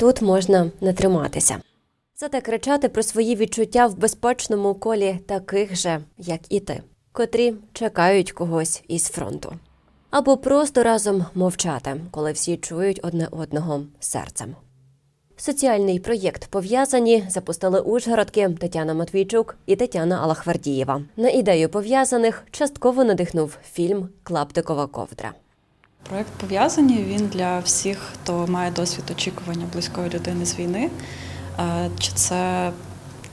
тут можна не триматися. Зате кричати про свої відчуття в безпечному колі таких же, як і ти, котрі чекають когось із фронту. Або просто разом мовчати, коли всі чують одне одного серцем. Соціальний проєкт пов'язані запустили Ужгородки Тетяна Матвійчук і Тетяна Алахвардієва. На ідею пов'язаних частково надихнув фільм Клаптикова ковдра. Проект пов'язані він для всіх, хто має досвід очікування близької людини з війни. Е, Чи це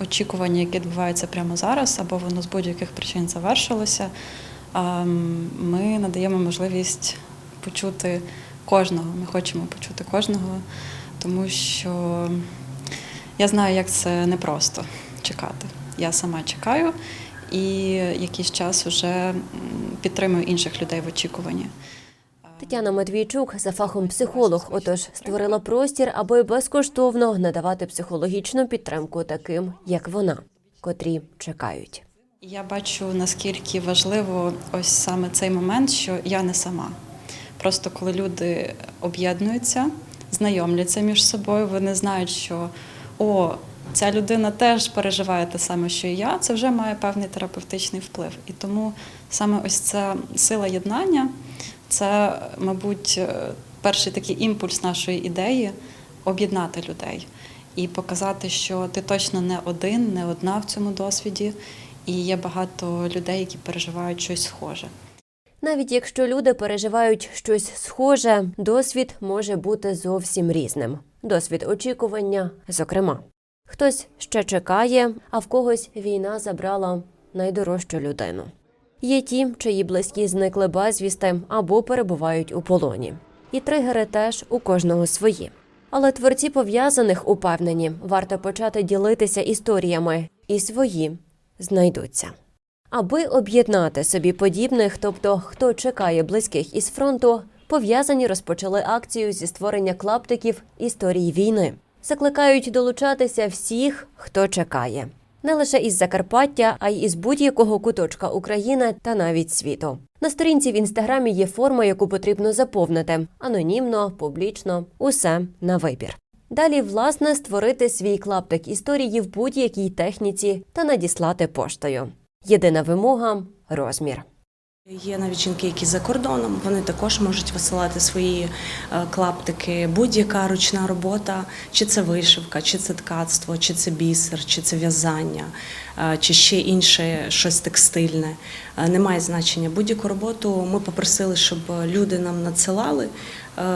очікування, яке відбувається прямо зараз, або воно з будь-яких причин завершилося. Ем, Ми надаємо можливість почути кожного. Ми хочемо почути кожного, тому що я знаю, як це непросто чекати. Я сама чекаю і якийсь час вже підтримую інших людей в очікуванні. Тетяна Матвійчук за фахом психолог, отож створила простір, аби безкоштовно надавати психологічну підтримку таким, як вона, котрі чекають. Я бачу, наскільки важливо ось саме цей момент, що я не сама. Просто коли люди об'єднуються, знайомляться між собою, вони знають, що о, ця людина теж переживає те саме, що і я, це вже має певний терапевтичний вплив. І тому саме ось ця сила єднання, це, мабуть, е, перший такий імпульс нашої ідеї об'єднати людей і показати, що ти точно не один, не одна в цьому досвіді, і є багато людей, які переживають щось схоже. Навіть якщо люди переживають щось схоже, досвід може бути зовсім різним. Досвід очікування, зокрема. Хтось ще чекає, а в когось війна забрала найдорожчу людину. Є ті, чиї близькі зникли безвісти або перебувають у полоні. І тригери теж у кожного свої. Але творці пов'язаних упевнені, варто почати ділитися історіями, і свої знайдуться. Аби об'єднати собі подібних, тобто хто чекає близьких із фронту, пов'язані розпочали акцію зі створення клаптиків історії війни. Закликають долучатися всіх, хто чекає. Не лише із Закарпаття, а й із будь-якого куточка України та навіть світу. На сторінці в інстаграмі є форма, яку потрібно заповнити анонімно, публічно, усе на вибір. Далі, власне, створити свій клаптик історії в будь-якій техніці та надіслати поштою. Єдина вимога розмір. Є навіть жінки, які за кордоном, вони також можуть висилати свої е, клаптики. Будь-яка ручна робота, чи це вишивка, чи це ткацтво, чи це бісер, чи це в'язання, е, чи ще інше щось текстильне. Е, Немає значення. Будь-яку роботу ми попросили, щоб люди нам надсилали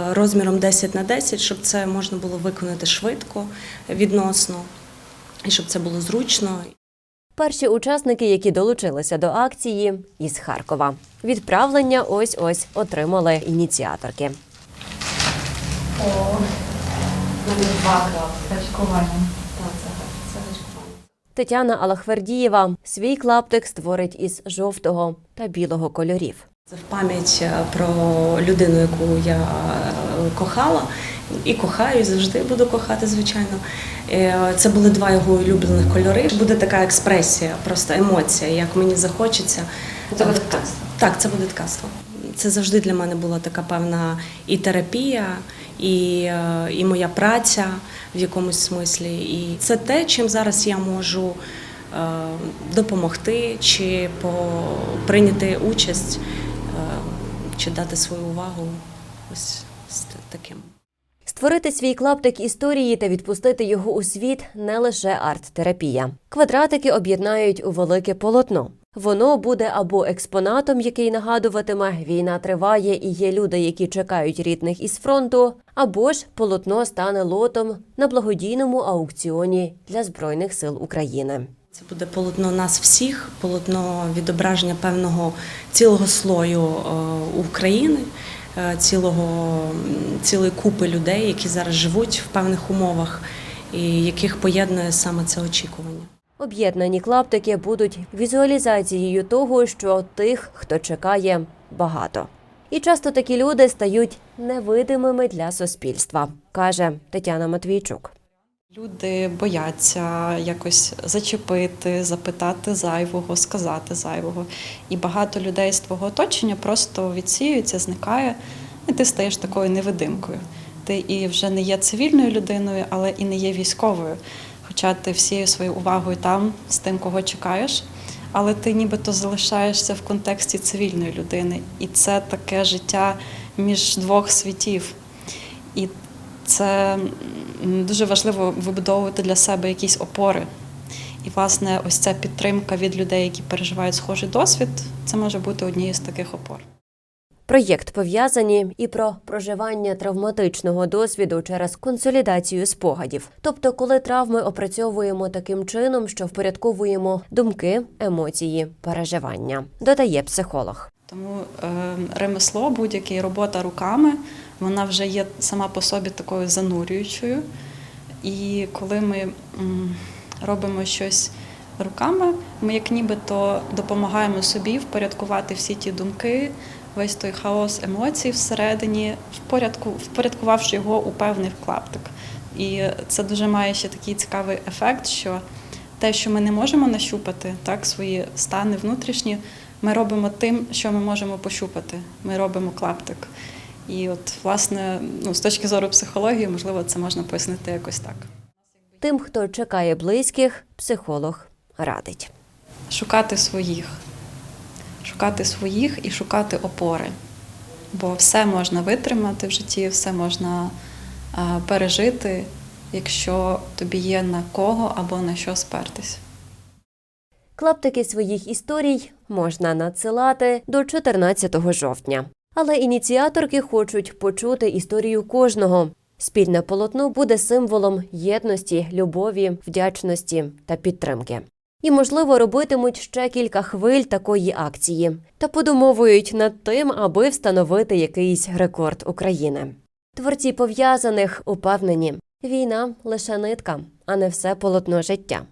розміром 10 на 10, щоб це можна було виконати швидко, відносно, і щоб це було зручно. Перші учасники, які долучилися до акції, із Харкова. Відправлення ось ось отримали ініціаторки. Тетяна Алахвердієва свій клаптик створить із жовтого та білого кольорів. Це в пам'ять е, про людину, яку я е, кохала і кохаю, і завжди буду кохати, звичайно. Е, Це були два його улюблених кольори. Буде така експресія, просто емоція, як мені захочеться. Це буде ткацтво? Так, це буде ткацтво. Це завжди для мене була така певна і терапія, і, і моя праця в якомусь смислі. І це те, чим зараз я можу допомогти чи по, прийняти участь, чи дати свою увагу ось таким. Створити свій клаптик історії та відпустити його у світ не лише арт-терапія. Квадратики об'єднають у велике полотно. Воно буде або експонатом, який нагадуватиме, війна триває і є люди, які чекають рідних із фронту, або ж полотно стане лотом на благодійному аукціоні для збройних сил України. Це буде полотно нас всіх, полотно відображення певного цілого слою е, України, е, цілого, цілої купи людей, які зараз живуть в певних умовах, і яких поєднує саме це очікування. Об'єднані клаптики будуть візуалізацією того, що тих, хто чекає, багато. І часто такі люди стають невидимими для суспільства, каже Тетяна Матвійчук. Люди бояться якось зачепити, запитати зайвого, сказати зайвого. І багато людей з твого оточення просто відсіюється, зникає, і ти стаєш такою невидимкою. Ти і вже не є цивільною людиною, але і не є військовою. Хоча ти всією своєю увагою там з тим, кого чекаєш, але ти нібито залишаєшся в контексті цивільної людини. І це таке життя між двох світів. І це дуже важливо вибудовувати для себе якісь опори. І, власне, ось ця підтримка від людей, які переживають схожий досвід, це може бути однією з таких опор. Проєкт пов'язані і про проживання травматичного досвіду через консолідацію спогадів, тобто, коли травми опрацьовуємо таким чином, що впорядковуємо думки, емоції, переживання, додає психолог. Тому е, ремесло, будь-яке робота руками, вона вже є сама по собі такою занурюючою. І коли ми робимо щось руками, ми як нібито допомагаємо собі впорядкувати всі ті думки, весь той хаос емоцій всередині, впорядку, впорядкувавши його у певний клаптик. І це дуже має ще такий цікавий ефект, що те, що ми не можемо нащупати, так, свої стани внутрішні, ми робимо тим, що ми можемо пощупати. Ми робимо клаптик. І от, власне, ну, з точки зору психології, можливо, це можна пояснити якось так. Тим, хто чекає близьких, психолог радить. Шукати своїх, шукати своїх і шукати опори. Бо все можна витримати в житті, все можна пережити, якщо тобі є на кого або на що спертись. Клаптики своїх історій можна надсилати до 14 жовтня. Але ініціаторки хочуть почути історію кожного. Спільне полотно буде символом єдності, любові, вдячності та підтримки. І, можливо, робитимуть ще кілька хвиль такої акції та подумовують над тим, аби встановити якийсь рекорд України. Творці пов'язаних упевнені, війна лише нитка, а не все полотно життя.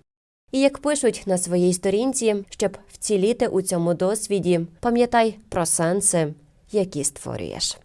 І як пишуть на своїй сторінці, щоб вціліти у цьому досвіді, пам'ятай про сенси, які створюєш.